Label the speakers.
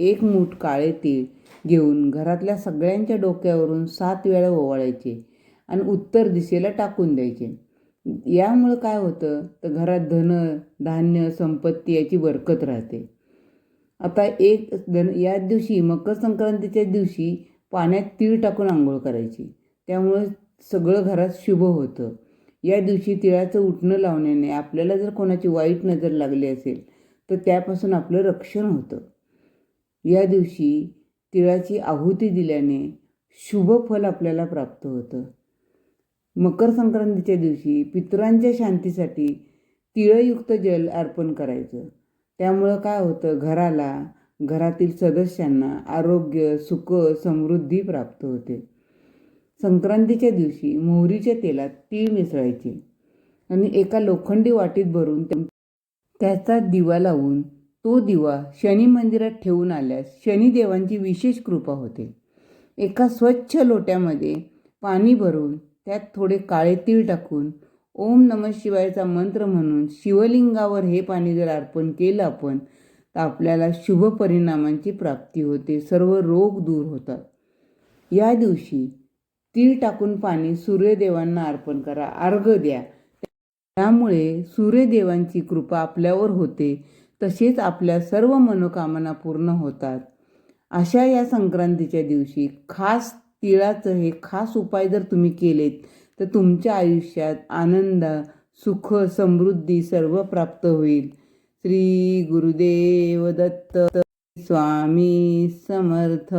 Speaker 1: एक मूठ काळे तीळ घेऊन घरातल्या सगळ्यांच्या डोक्यावरून सात वेळा ओवाळायचे आणि उत्तर दिशेला टाकून द्यायचे. यामुळं काय होतं? तर घरात धन धान्य संपत्ती याची बरकत राहते. आता एक धन या दिवशी मकर संक्रांतीच्या दिवशी पाण्यात तीळ टाकून आंघोळ करायची. त्यामुळे सगळं घरात शुभ होतं. या दिवशी तिळाचं उठणं लावण्याने आपल्याला जर कोणाची वाईट नजर लागली असेल तर त्यापासून आपलं रक्षण होतं. या दिवशी तिळाची आहुती दिल्याने शुभ फल आपल्याला प्राप्त होतं. मकर संक्रांतीच्या दिवशी पितरांच्या शांतीसाठी तिळयुक्त जल अर्पण करायचं. त्यामुळं काय होतं घराला घरातील सदस्यांना आरोग्य सुख समृद्धी प्राप्त होते. संक्रांतीच्या दिवशी मोहरीच्या तेलात तीळ मिसळायचे आणि एका लोखंडी वाटीत भरून त्याचा दिवा लावून तो दिवा शनी मंदिरात ठेवून आल्यास शनिदेवांची विशेष कृपा होते. एका स्वच्छ लोट्यामध्ये पाणी भरून त्यात थोडे काळे तीळ टाकून ओम नम शिवायचा मंत्र म्हणून शिवलिंगावर हे पाणी जर अर्पण केलं आपण तर आपल्याला शुभ परिणामांची प्राप्ती होते. सर्व रोग दूर होतात. या दिवशी तीळ टाकून पाणी सूर्यदेवांना अर्पण करा. अर्घ द्या. त्यामुळे सूर्यदेवांची कृपा आपल्यावर होते. तसेच आपल्या सर्व मनोकामना पूर्ण होतात. अशा या संक्रांतीच्या दिवशी खास तिळाचं हे खास उपाय जर तुम्ही केलेत तर तुमच्या आयुष्यात आनंद सुख समृद्धी सर्व प्राप्त होईल. श्री गुरुदेव दत्त स्वामी समर्थ.